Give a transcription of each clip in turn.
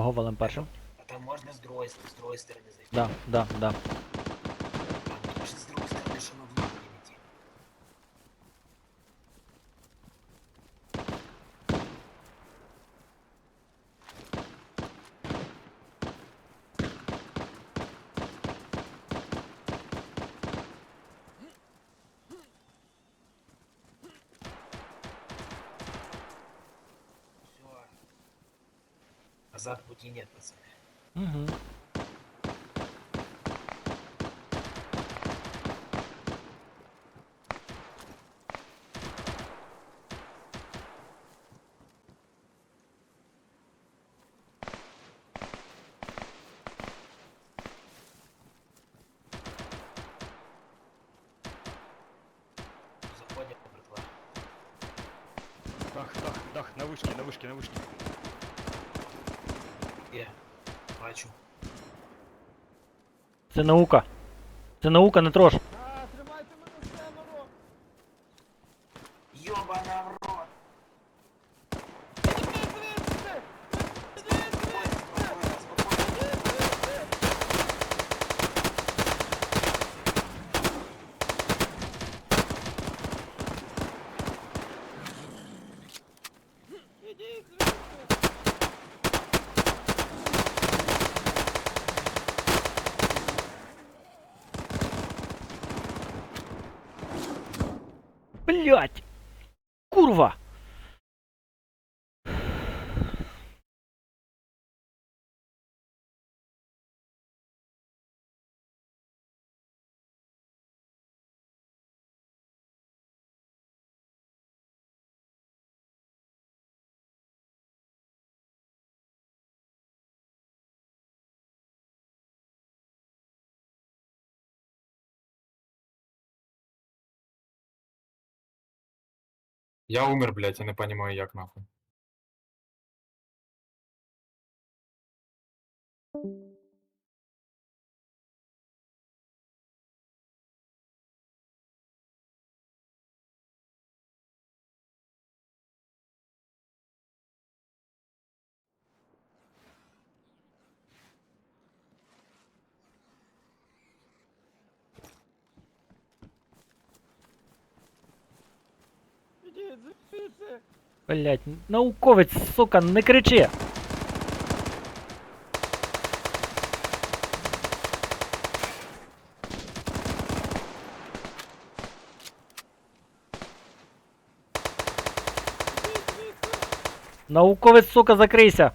Кого валим першим? А там можна з другої, з другої сторони зайти. Да, да, да. Там з другої сторони, що ми Назад пути нет, пацаны. Угу. Заходим, братва. Дах, дах, дах, на вышке, на вышке, на вышке. Є. Бачу. Це наука. Це наука, не трош. Ёбана в рот! Блять! Курва! Я умер, блядь, я не понимаю, як нахуй. Блять, науковець, сука, не кричи! Науковець, сука, закрийся!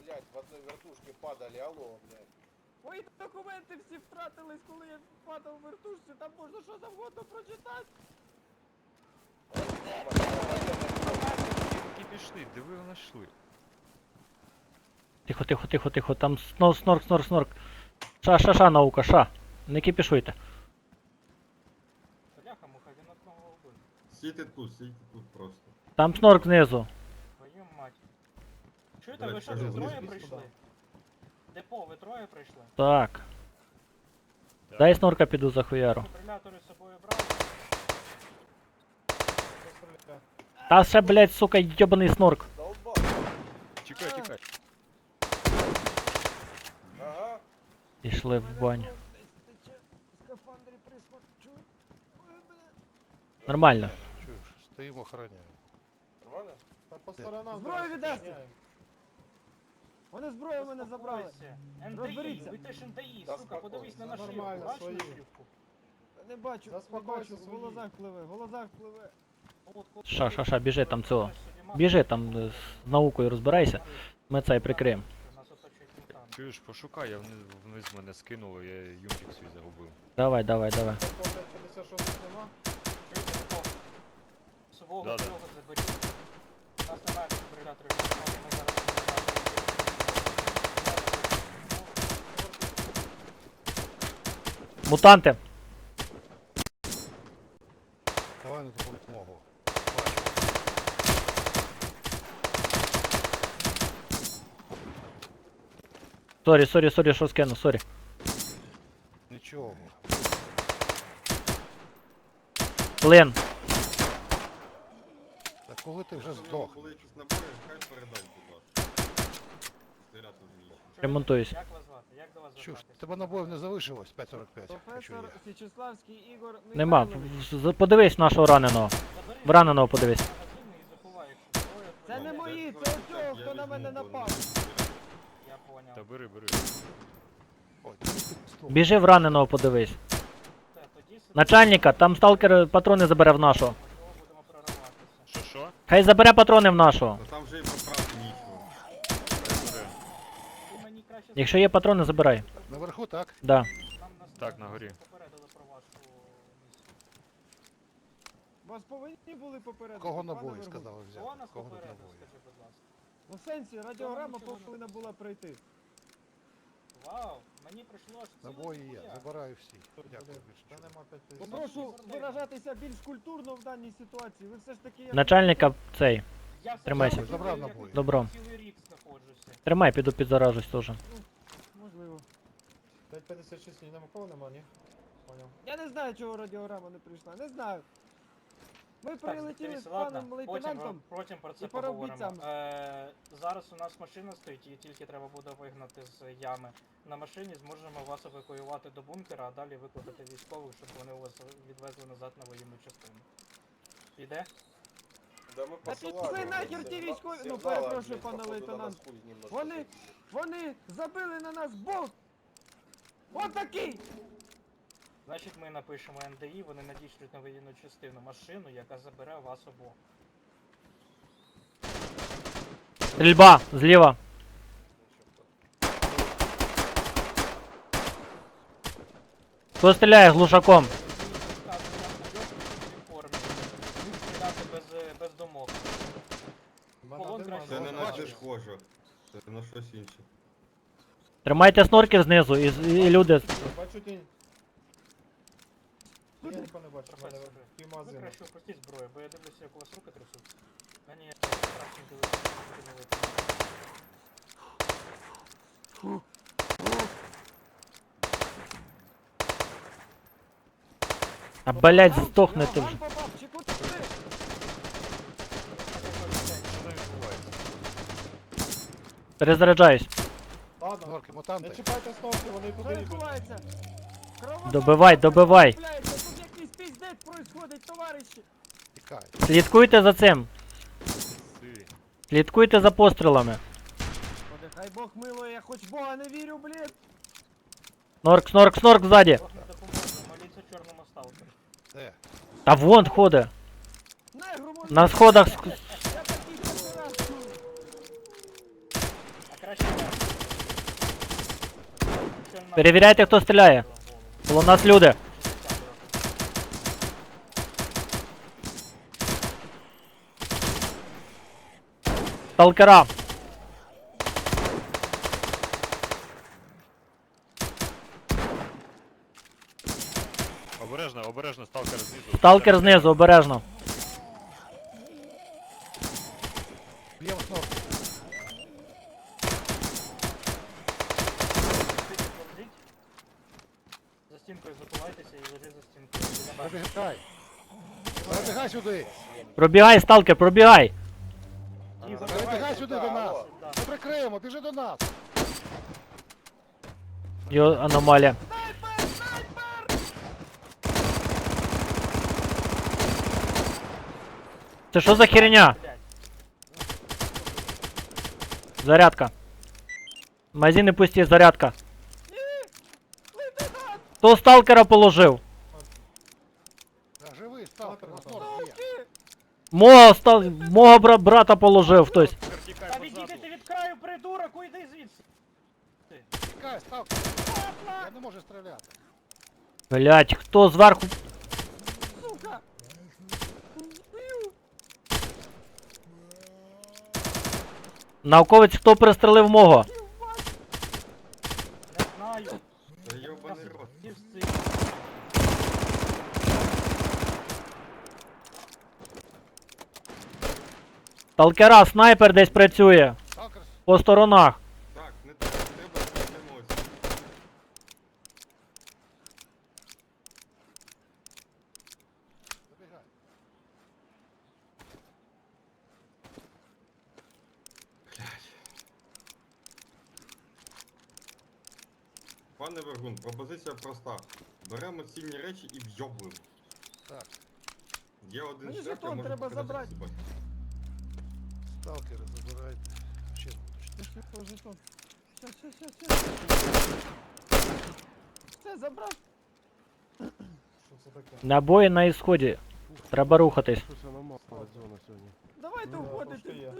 Блядь, в одной вертушке падали, алло, блядь. Мої документи всі втратились, коли я падав в вертушці, там можна що завгодно прочитати. Які пішли, диви, вони йшли. Тихо, тихо, тихо, тихо. Там снор, снорк, снорк, снорк. Ша, ша, ша, наука, ша. Не кипішуйте. Бляха, муха, він одного вбив. Сидите тут, сидите тут просто. Там снорк знизу. Твою мать. Чуєте, Блядь, ви що, кажи, тут вниз, троє вниз прийшли? Депо, ви троє прийшли? Так. Так. Дай снорка піду за хуяру. Фібрилятори з собою брали? Та ще, блядь, сука, йобаний снорк. Долбал. Чекай, чекай. Ага. Пішли в баню. В скафандрі присмак, чую. Ой, бля. Нормально. Чуєш, стоїмо охороняємо. Нормально? Та по сторонам. Зброю віддасться! Вони зброю в мене забрали. НДІ, Розберіться. ви теж НДІ, сука, подивись на нашивку. нормально, Бачиш свої. нашивку? Не бачу, не Заспокойся, бачу, в свої. глазах пливе, в глазах пливе. От, от, Ша, ша, ша, біжи там цього. Біжи там е, з наукою розбирайся. Ми це і прикриємо. Нас оточують мутанти. Чуєш, пошукай, я вниз, вниз мене скинуло, я юмчик свій загубив. Давай, давай, давай. По 56 нема? Чуєте, хто? Свого Да-да. свого заберіть. Нас немає дефібриляторів, ми зараз Мутанти! Давай на допомогу. Сорі, сорі, сорі, що скину, сорі. Нічого. Лин. Та коли ти вже здох? були якісь набої, хай передай, будь ласка. Ремонтуюсь. Як вас звати? Як до вас звертатися? тебе набоїв не залишилось 5.45. якщо Професор. Січеславський Ігор Нема. Михайлович. З- Подивись нашого раненого. В раненого подивись. і заховай, якщо зброя Це не мої, це візьму, цього, хто на мене напав. Я поняв. Та бери, бери. Ой, ти під. Біжи в раненого подивись. Тоді Начальника, там сталкер патрони забере в нашого. будемо. Що, що? Хай забере патрони в нашого. Та там вже і поправки нічого. Бери. Ти мені краще Якщо є патрони, забирай. Наверху, так? Да. Так, на горі. Вас повинні були попередити. Кого набої сказали Хто взяти? нас Кого попередив, набої? скажи, будь ласка. Ну, в сенсі, радіограма нічого не повинна була прийти. Вау, мені прийшло аж ціле Набої є, ніхуя. забираю всі. Дякую більше. Попрошу виражатися більш культурно в даній ситуації. Ви все ж таки... як- Начальника цей. Я Тримайся. одно Забрав набої. Добро. Цілий рік знаходжуся. Тримай, піду підзаражусь теж. Можливо. 5.56 ні на кого нема, ні? Поняв. Я не знаю, чого радіограма не прийшла. Не знаю. Ми прилетіли з паном лейтенантом. потім про це і по поговоримо. Е, зараз у нас машина стоїть, її тільки треба буде вигнати з ями. На машині зможемо вас евакуювати до бункера, а далі викликати військових, щоб вони вас відвезли назад на воєнну частину. Іде? Да мы посылали. пішли нахер ті військові- ну, перепрошую, пане лейтенант. Вони, вони забили на нас болт! Отакий! Значить ми напишемо НДІ, вони надішлють на воєнну частину машину, яка забере вас обох. Стрільба, зліва. Хто стріляє глушаком? Стріляти без, без домов. Це не на Бачиш? схоже. Це на щось інше. Тримайте снорків знизу і, і люди. Бачу тінь. Я нікого не бачу, в мене Професор, ви півмазина. краще опустіть зброю, бо я дивлюся, як у вас руки трясуться. А ні, я краще дивлюся, як ви дивитесь. А блять, здохнете Я вже. вам попав, чи куди? Що там відбувається? Перезаряджаюсь. Ладно, Норки, мутанти. Не чіпайте снопки, вони Що туди відбувається? Добивай, добивай. Тут якийсь піздець происходить, товариші. Тікай. Слідкуйте за цим. Слідкуйте за пострілами. Господи, хай Бог милує, я хоч Бога не вірю, блін. Снорк, снорк, снорк ззаді. Чорному сталкеру. Де? Та вон ходить. Молю. На сходах. ск- Перевіряйте, хто стріляє. Коло нас люди. Сталкера. Обережно, обережно, сталкер знизу. Сталкер знизу, обережно. Б'єм снорк. Повзіть. За стінкою заховайтеся і лежи за стінкою. Біля башні. Пробігай. Пробігай сюди. Пробігай, сталкер, пробігай. Ігор, Пробігай сюди до нас. Ми прикриємо, біжи до нас. Йо, аномалія. Це що за херня? Зарядка. Магазини пусті, зарядка. Хто сталкера положив? Да, живий, сталкер, на снорк є. Мого стал... Мого бра... брата положив хтось. Та відійди від краю, придурок, уйди звідси. Тікай, сталкер. Я не можу стріляти. Блять, хто зверху? Сука! Науковець, хто пристрелив мого? Не знаю. Та йобаний рот. Ті всі. Сталкера, снайпер десь працює. Сталкер, По сторонах. Так, не треба, треба звернемось. забігай. Пане Вергун, пропозиція проста. Беремо цінні речі і вйобуємо. Так, Є один Мені шлях, я жетон можу треба забрати. Сталкери забирайте. Ще жетон. Все, все, все, все. Все, забрав. що це таке? Набої на ісході. Треба рухатись. Давайте Ну, уходити. трошки є.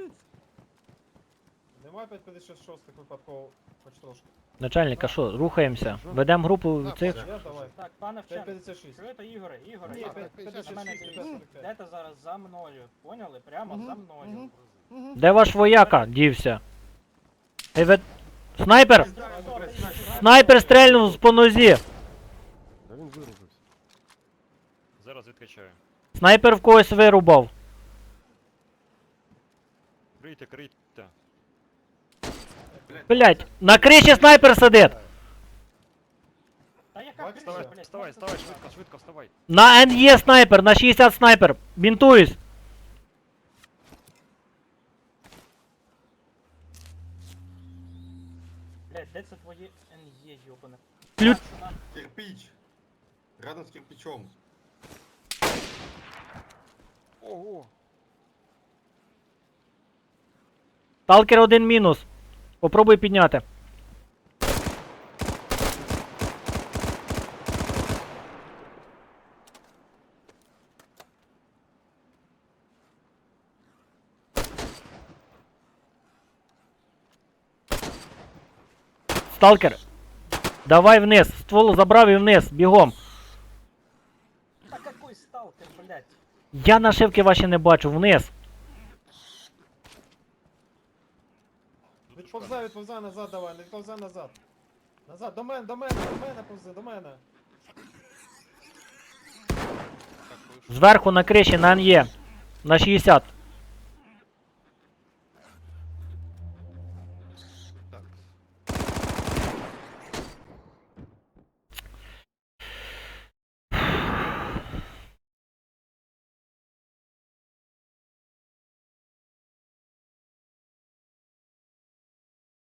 Нема 556 випадково, хоч трошки. Начальник, а що, рухаємося. Ведемо групу Так, цих. Я давай. Так, пане вчений. 556. Чуєте, Ігоре, Ігоре, Ні, Ігоре. 556, На мене дивіться. 545. Йдете зараз за мною. Поняли? Прямо за мною. Де ваш вояка дівся? Ви... Снайпер! Снайпер стрельнув по нозі! Зараз відкачаю. Снайпер в когось вирубав. Крийте, крийте. Блять, на криші снайпер сидить! Та яка Бачиш, крича, давай, блядь? Вставай, можете вставай, встати? швидко, швидко, вставай. На НЕ снайпер, на 60 снайпер. Бінтуюсь. Блядь, де це твоє НЄ, йобане? Ключ. Так, що нам- Кирпич! Рядом з кирпичом. Ого. Сталкер один мінус. Попробуй підняти. Сталкер. Давай вниз. Ствол забрав і вниз. Бігом. Та какой сталкер, блядь? Я нашивки ваші не бачу. Вниз. Відповзай, відповзай назад, давай, не відповзай назад. Назад, до мене, до мене, до мене повзи, до мене. Зверху на криші на НЕ. На 60.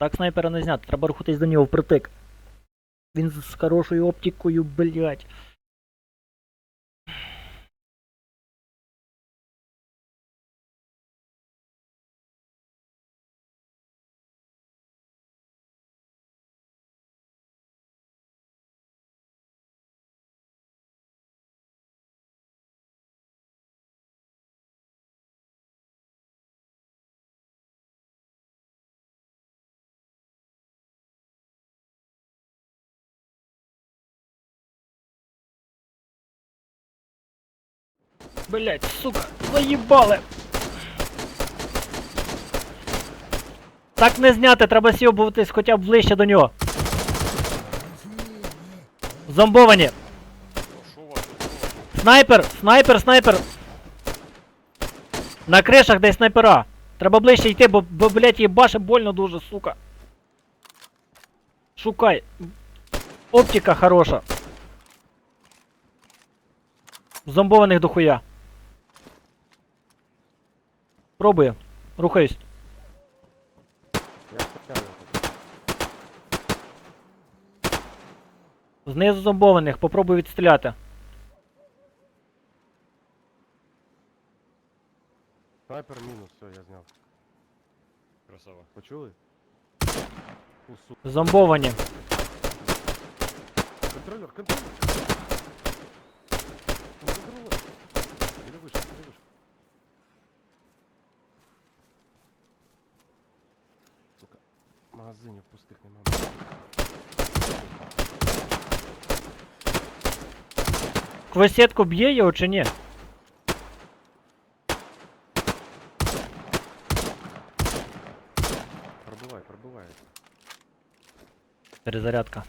Так снайпера не зняти, треба рухатись до нього впритик. Він з хорошою оптикою, блять. Блять, сука, заїбали. Так не зняти, треба сьобуватись хоча б ближче до нього. Зомбовані. Снайпер, снайпер, снайпер. На кришах десь снайпера. Треба ближче йти, бо, бо блять, їбаше больно дуже, сука. Шукай. Оптика хороша. Зомбованих дохуя. Пробую. Рухаюсь. Знизу зомбованих, попробую відстріляти. Снайпер мінус, все, я зняв. Красава. Почули? У, су... Зомбовані. Контролер, контролер! Контролер! магазинів пустих нема. Квесетку б'є його чи ні? Пробивай, пробивай. Перезарядка.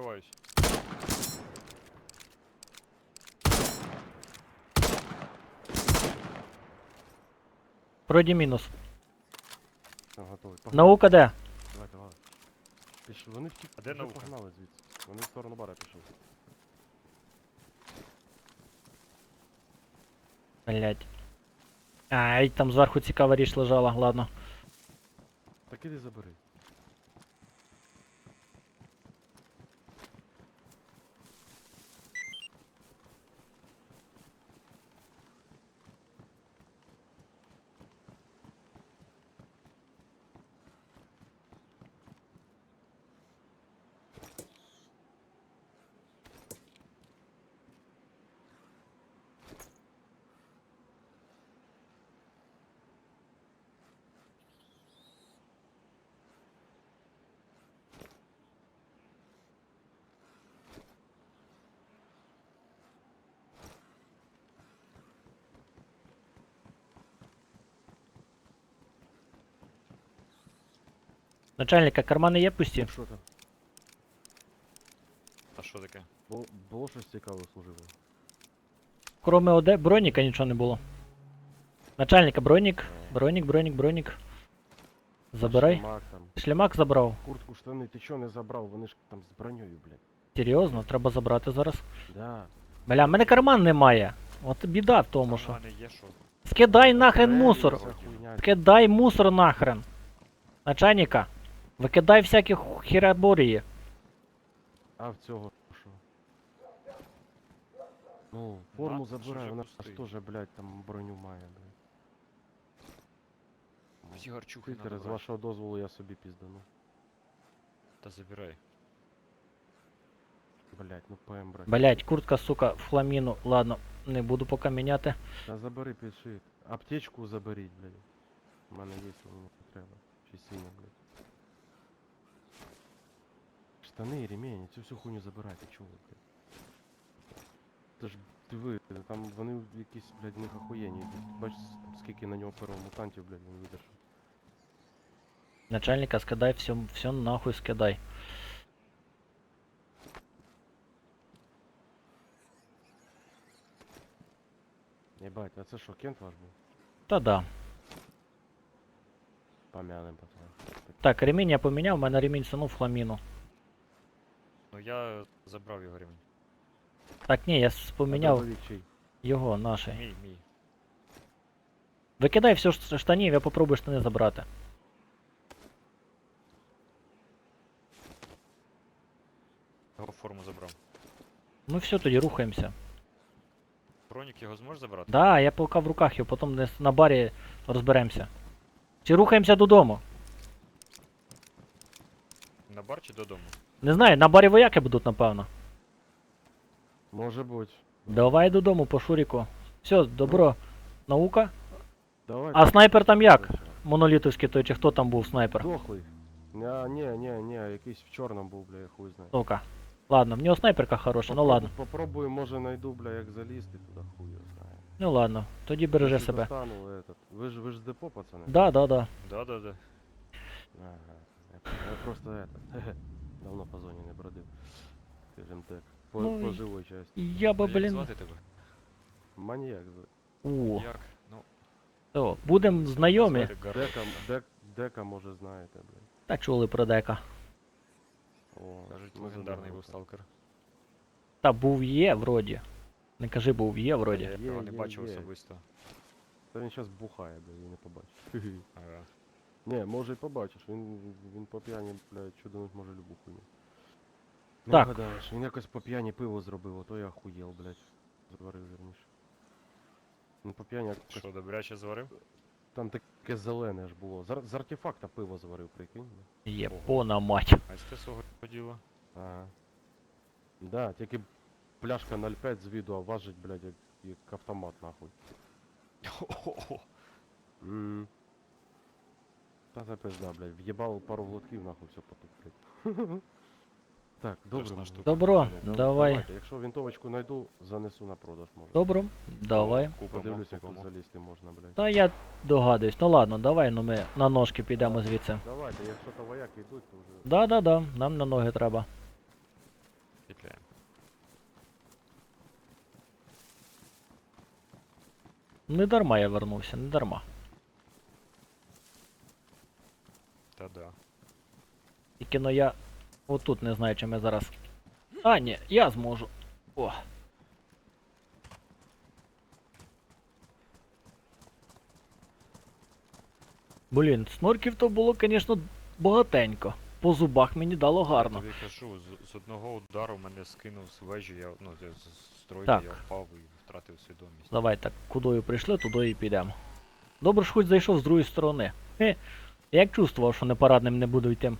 Забиваюсь. Вроді мінус. Все, готовий. Погнали. Наука де? Давай, давай. Пішли, вони втік, А де вже наука? погнали звідси. Вони в сторону бара пішли. Блять. Ай, там зверху цікава річ лежала, ладно. Так іди забери. Начальника, кармани є пусті? Що там? А що таке? Було, було щось цікаве. Кроме оде броніка нічого не було. Начальника, бронік, бронік, бронік, бронік. Забирай. Шлемак там. Шлемак забрав. Куртку, штани, ти чого не забрав? Вони ж там з броньою, блядь. Серйозно, треба забрати зараз. Да. Бля, в мене карман немає. От біда в тому, що. У є що? Скидай нахрен мусор. Скидай мусор нахрен. Начальника. Викидай всякі хіраборії. А в цього що? Ну, форму Надпис забирай, уже вона ж пустий. теж, блядь, там броню має, блядь. Всі гарчухи Питер, надо з брати. вашого дозволу я собі піздану. Та забирай. Блядь, ну ПМ, брать. Блять, куртка, сука, в хламіну. Ладно, не буду поки міняти. Та забери підшит. Аптечку заберіть, блядь. У мене є, мені не треба. Чи синя, блядь. Штани, ремень, цю всю хуйню забирайте, чого, ви, блядь. Це ж диви, там вони якісь, блядь, в них охуєнні. Бачиш, там скільки на нього перо мутантів, блядь, він видержав. Начальника, скидай все, все нахуй скидай. Єбать, а це що, кент ваш був? Та да. Помянем потім. Так, ремінь я поміняв, у мене ремінь сунув в хламіну. Ну я забрав його ремінь. Так, ні, я поміняв Дробовик його, наше. Мій, мій. Викидай все штанів, я попробую штани забрати. форму забрав. Ну все, тоді рухаємося. Бронік його зможеш забрати? Да, я поки в руках його, потім десь на барі розберемося. Чи рухаємося додому? На бар чи додому? Не знаю, на барі вояки будуть, напевно. Може бути. Давай додому по Шуріку. Все, добро. Наука. Давай. А снайпер там як? Монолітовський той, чи хто там був снайпер? Дохлий. Ня, ні, ні, ні, якийсь в чорному був, бля, я хуй знає. Сука. Ладно, в нього снайперка хороша, ну ладно. Попробую, може знайду, бля, як залізти туди, хуй його знає. Ну ладно, тоді бережи Якщо себе. достану, этот. Ви ж ви ж з депо, пацани? Да, да, да. Да-да-да. Ага. Я, я просто это. Давно по зоні не бродив. Скажем так. По, Ну, по і- живой части. Я би, Як блін. звати тебе? Маніяк. з- О, Як? Ну, то, будем знайомі. звати. Дека, дек, дека, може, знаєте, блядь. Та чули про дека. О, Кажуть, ми легендарний був сталкер. Та був є, вроді. Не кажи, був є, вроді. Я його не є, бачив є. особисто. Та він зараз бухає, блядь, і не побачиш. Ага. Не, може й побачиш, він, він по п'яні, блядь, чудонуть може любу хуйню. Не Так. вгадаєш, він якось по п'яні пиво зробив, ото я охуєл, блядь. Заварив вірніше. Ну по п'яні якось Що, добряче зварив? Там таке зелене ж було. З, ар- з артефакта пиво зварив, прикинь. бля. Є мать. А це свого діла? Ага. Да, тільки пляшка 0,5 з віду, а важить, блядь, як, як автомат, нахуй. Ммм. Та це пизда, блядь. В'єбав пару глотків, нахуй, все потух, блядь. Так, добре. Ну, штука. Добро, пацани, давай. Давайте, якщо вінтовочку знайду, занесу на продаж, може. Добро, давай. Купимо, Подивлюсь, як тут купимо. залізти можна, блядь. Та я догадуюсь. Ну ладно, давай, ну ми на ножки підемо звідси. Давайте, якщо то вояки йдуть, то вже. Да, да, да, нам на ноги треба. Петляємо. Не дарма я вернувся, не дарма. Та-да. Тільки но я отут не знаю, чи ми зараз. А, ні, я зможу. О. Блін, снорків то було, звісно, багатенько. По зубах мені дало гарно. Я тобі кажу, з, з одного удару мене скинув з вежі, я, ну, з, з стройки Так. я впав і втратив свідомість. Давай так, кудою прийшли, туди і підемо. Добре ж хоч зайшов з другої сторони. Хе, як чувствував, що непорадним не буду йти.